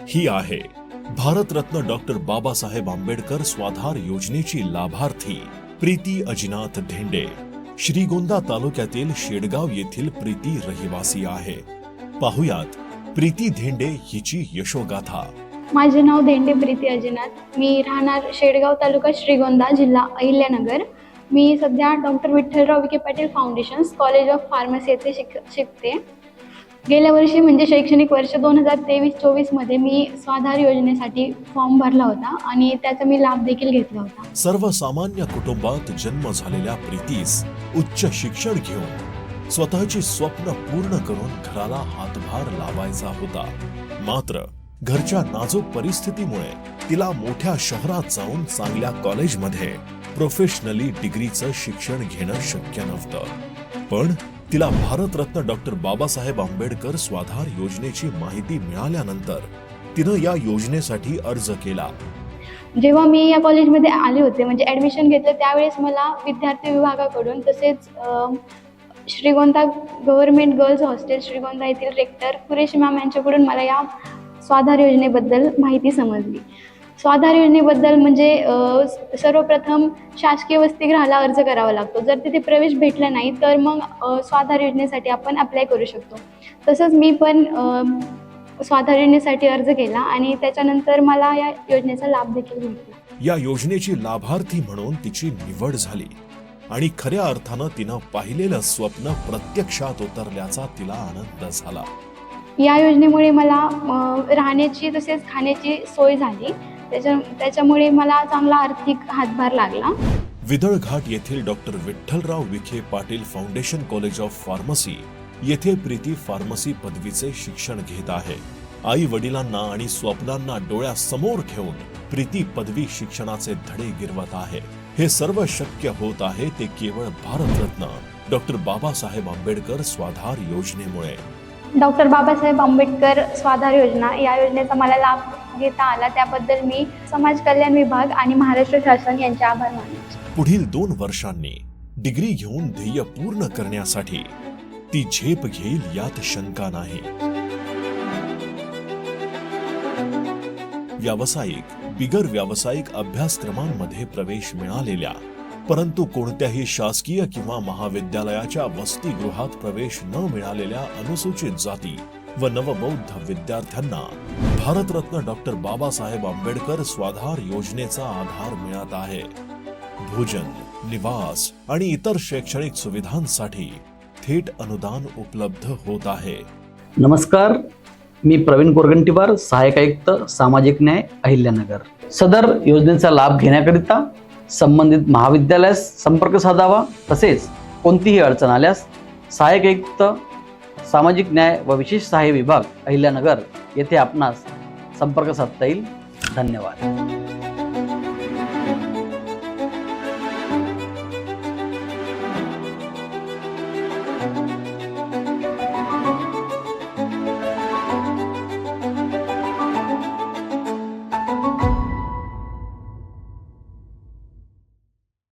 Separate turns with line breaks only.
ही आहे भारतरत्न डॉक्टर बाबासाहेब आंबेडकर स्वाधार योजनेची लाभार्थी प्रीती अजिनाथ धेंडे श्रीगोंदा तालुक्यातील शेडगाव येथील प्रीती रहिवासी आहे. पाहुयात प्रीती धेंडे हिची यशोगाथा.
माझे नाव धेंडे प्रीती अजिनाथ. मी राहणार शेडगाव तालुका श्रीगोंदा जिल्हा अहिल्यानगर. मी सध्या doctor Vitthalrao Vikhe Patil foundation college of pharmacy येथे शिक शिकते. गेल्या वर्षी म्हणजे शैक्षणिक वर्ष दोन हजार तेवीस चोवीसमध्ये मी स्वाधार योजनेसाठी फॉर्म भरला होता आणि त्याचा मी लाभ देखील घेतला होता.
सर्वसामान्य कुटुंबात जन्म झालेल्या प्रीतीस उच्च शिक्षण घेऊन स्वतःची स्वप्न पूर्ण करून घराला हातभार लावायचा होता. मात्र घरच्या नाजूक परिस्थितीमुळे तिला मोठ्या शहरात जाऊन चांगल्या कॉलेजमध्ये प्रोफेशनली डिग्रीचं शिक्षण घेणं शक्य नव्हतं. पण तिला भारतरत्न डॉक्टर बाबासाहेब आंबेडकर स्वाधार योजनेची माहिती मिळाल्यानंतर तिनं या योजनेसाठी अर्ज केला.
जेव्हा मी या कॉलेजमध्ये आले होते म्हणजे ॲडमिशन घेतलं त्यावेळेस मला विद्यार्थी विभागाकडून तसेच Shrigonda government girls hostel Shrigonda येथील रेक्टर कुरेश मॅम यांच्याकडून मला या स्वाधार योजनेबद्दल माहिती समजली. स्वाधार योजनेबद्दल म्हणजे सर्वप्रथम शासकीय वसतिगृहाला अर्ज करावा लागतो. जर तिथे प्रवेश भेटला नाही तर मग स्वाधार योजनेसाठी आपण अप्लाय करू शकतो. तसंच मी पण स्वाधार योजनेसाठी अर्ज केला आणि त्याच्यानंतर मला या योजनेचा लाभ देखील भेटला.
या योजनेची लाभार्थी म्हणून तिची निवड झाली आणि खऱ्या अर्थानं तिनं पाहिलेलं स्वप्न प्रत्यक्षात उतरल्याचा तिला आनंद झाला.
या योजनेमुळे मला राहण्याची तसेच खाण्याची सोय झाली. त्याच्या त्याच्यामुळे मला चांगला आर्थिक हातभार लागला.
विदळघाट येथील doctor Vitthalrao Vikhe Patil foundation college of pharmacy येथे प्रीती फार्मसी पदवीचे शिक्षण घेत आहे. आई वडिलांना आणि स्वप्नांना डोळ्यासमोर ठेवून प्रीती पदवी शिक्षणाचे धडे गिरवत आहे. हे सर्व शक्य होत आहे ते केवळ भारतरत्न डॉक्टर बाबासाहेब आंबेडकर स्वाधार योजनेमुळे.
डॉक्टर बाबासाहेब आंबेडकर स्वाधार योजना या योजनेचा मला लाभ घेता आला त्याबद्दल मी समाज कल्याण विभाग आणि महाराष्ट्र शासन यांचे आभार मानतो.
पुढील दोन वर्षांनी डिग्री घेऊन ध्येय पूर्ण करण्यासाठी ती झेप घेईल यात शंका नाही. व्यावसायिक बिगर व्यावसायिक अभ्यासक्रमांमध्ये प्रवेश मिळालेल्या परंतु कोणत्याही शासकीय किंवा महाविद्यालयाच्या वसतिगृहात प्रवेश न मिळालेल्या अनुसूचित जाती व नवबौद्ध विद्यार्थ्यांना भारतरत्न डॉक्टर बाबासाहेब आंबेडकर स्वाधार योजनेचा आधार मिळत आहे. भोजन निवास आणि इतर शैक्षणिक सुविधांसाठी थेट अनुदान उपलब्ध होत आहे.
नमस्कार मी प्रवीण कोरगंटीवार सहाय्यक आयुक्त सामाजिक न्याय अहिल्यानगर. सदर योजनेचा लाभ घेण्याकरिता संबंधित महाविद्यालयास संपर्क साधावा तसेच कोणतीही अडचण आल्यास सहाय्यक आयुक्त सामाजिक न्याय व विशेष सहाय्य विभाग अहिल्यानगर येथे आपणास संपर्क साधता येईल. धन्यवाद.